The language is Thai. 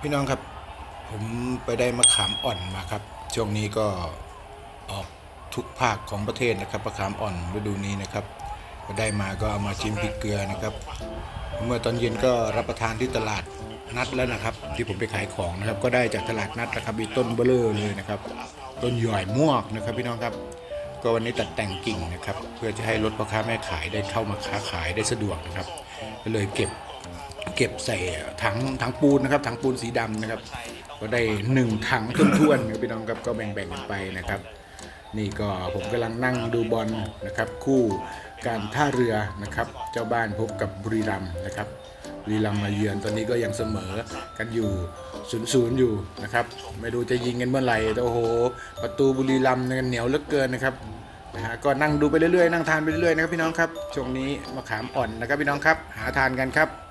พี่น้องครับผมไปได้มะขามอ่อนมาครับ ช่วงนี้ก็ออกทุกภาคของประเทศนะครับมะขามอ่อนฤดูนี้นะครับ ก็ได้มาก็เอามาจิ้มพริกเกลือนะครับ เมื่อตอนเย็นก็รับประทานที่ตลาดนัดแล้วนะครับ ที่ผมไปขายของนะครับ ก็ได้จากตลาดนัดนะครับมีต้นเบลเลอร์เลยนะครับ ต้นหญ่มวกนะครับ พี่น้องครับ ก็วันนี้ตัดแต่งกิ่งนะครับ เพื่อจะให้รถพ่อค้าแม่ขายได้เข้ามาค้าขายได้สะดวกนะครับก็เลยเก็บ เก็บใส่ถังถังปูนนะครับถังปูนสีดำนะครับ ก็ได้หนึ่งถังท้วนๆครับพี่น้องครับก็แบ่งๆกันไปนะครับ นี่ก็ผมกำลังนั่งดูบอลนะครับ คู่การท่าเรือนะครับ เจ้าบ้านพบกับบุรีรัมย์นะครับบุรีรัมย์มาเยือนตอนนี้ก็ยังเสมอกันอยู่ศูนย์ศูนย์อยู่นะครับ ไม่รู้จะยิงกันเมื่อไหร่แต่โอ้โห ประตูบุรีรัมย์เหนียวเหลือเกินนะครับนะฮะก็นั่งดูไปเรื่อยๆนั่งทานไปเรื่อยๆนะครับพี่น้องครับช่วงนี้มะขามอ่อนนะครับพี่น้องครับ หาทานกันครับ